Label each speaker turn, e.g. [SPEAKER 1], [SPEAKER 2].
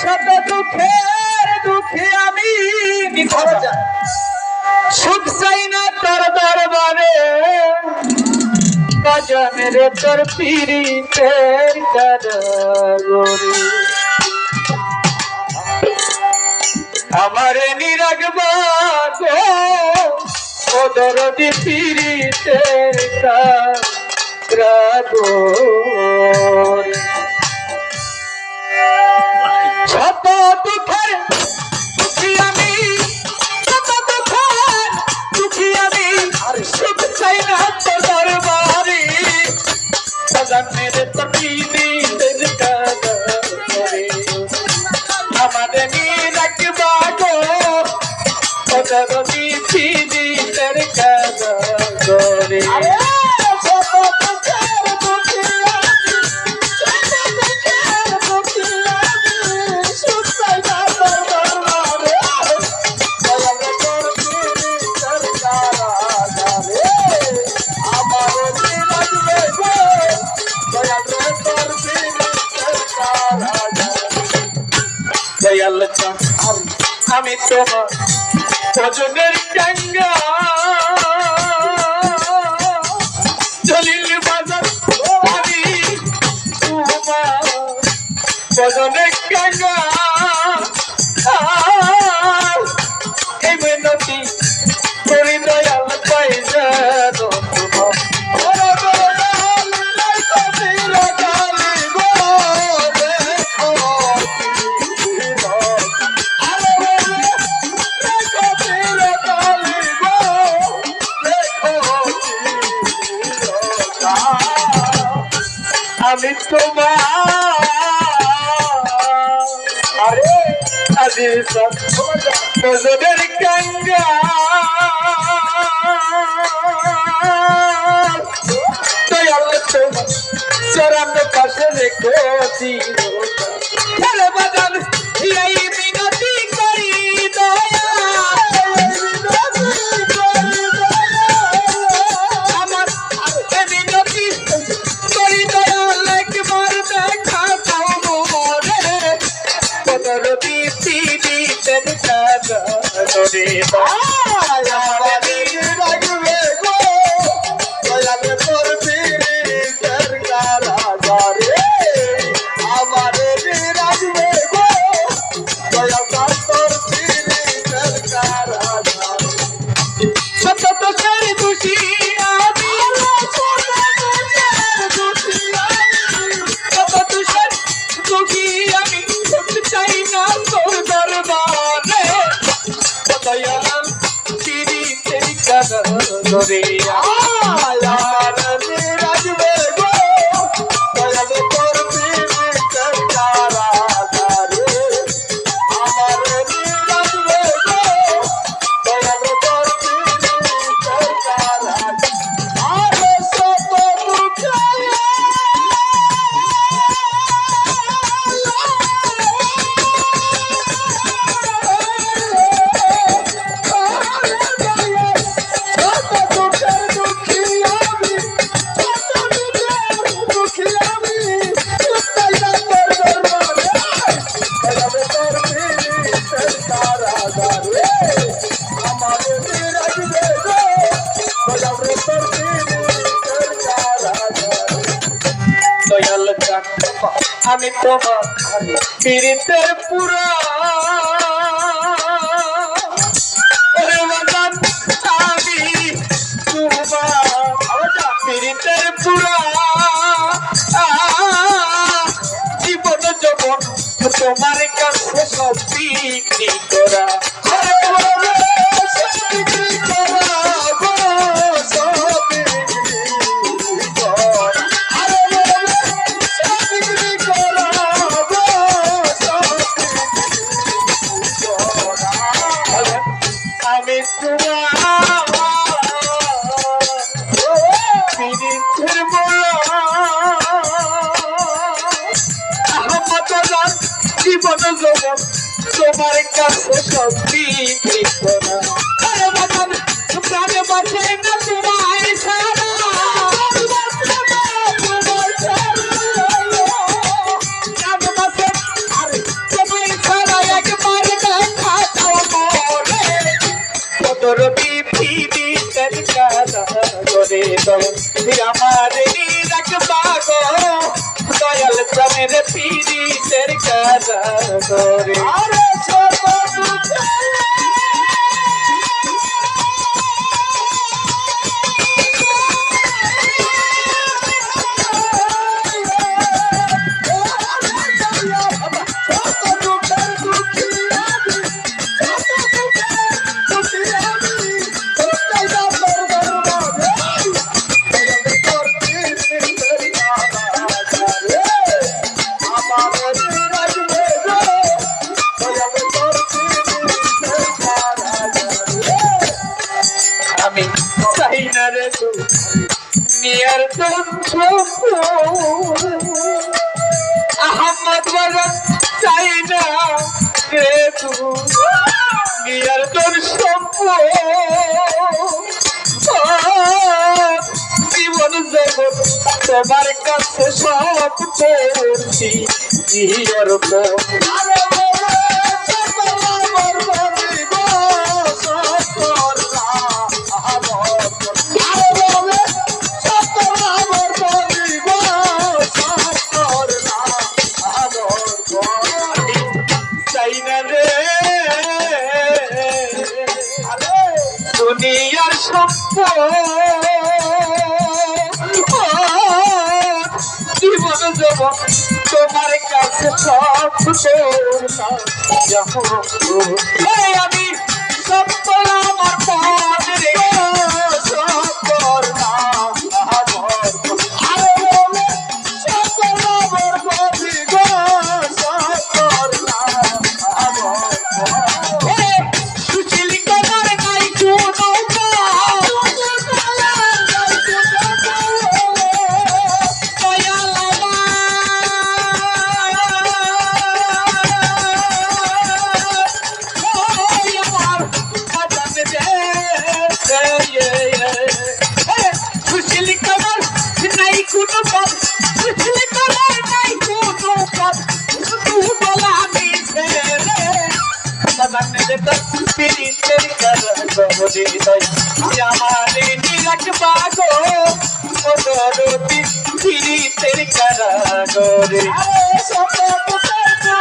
[SPEAKER 1] শত দুঃখের দুঃখে আমি বিফল সুখ চাই না তোর দরবারে। কদম রে তোর পিরি তের করি আমার নিরাগবা গো ও দরদি পিরি তের রাগো দয়াল আমি তোমার ভজনের টাঙ্গা তোমার। কাঙ্গা দয়াল তো চরণ পাশে রেখেছি। Florida. ধরে আমার দয়াল আমি তোমার পীড়িতের পুরা। জীবন যৌবন তোমার কাছে সব বিক্রি করা। জীবন যৌবন তোমার কাছে সত্যি কৃষ্ণ প্রেমের পীড়িতের কারাগরে
[SPEAKER 2] আরে
[SPEAKER 1] চাই না রে তু নিয়ার তোর জীবন জগৎ তোমার কাছে সব করছি জীবন যাব তোমার কাছে আমি সব আমারে নিরাখবা গো মনোরতি ফিরিতে কারা গরে আরে সব তো সব তো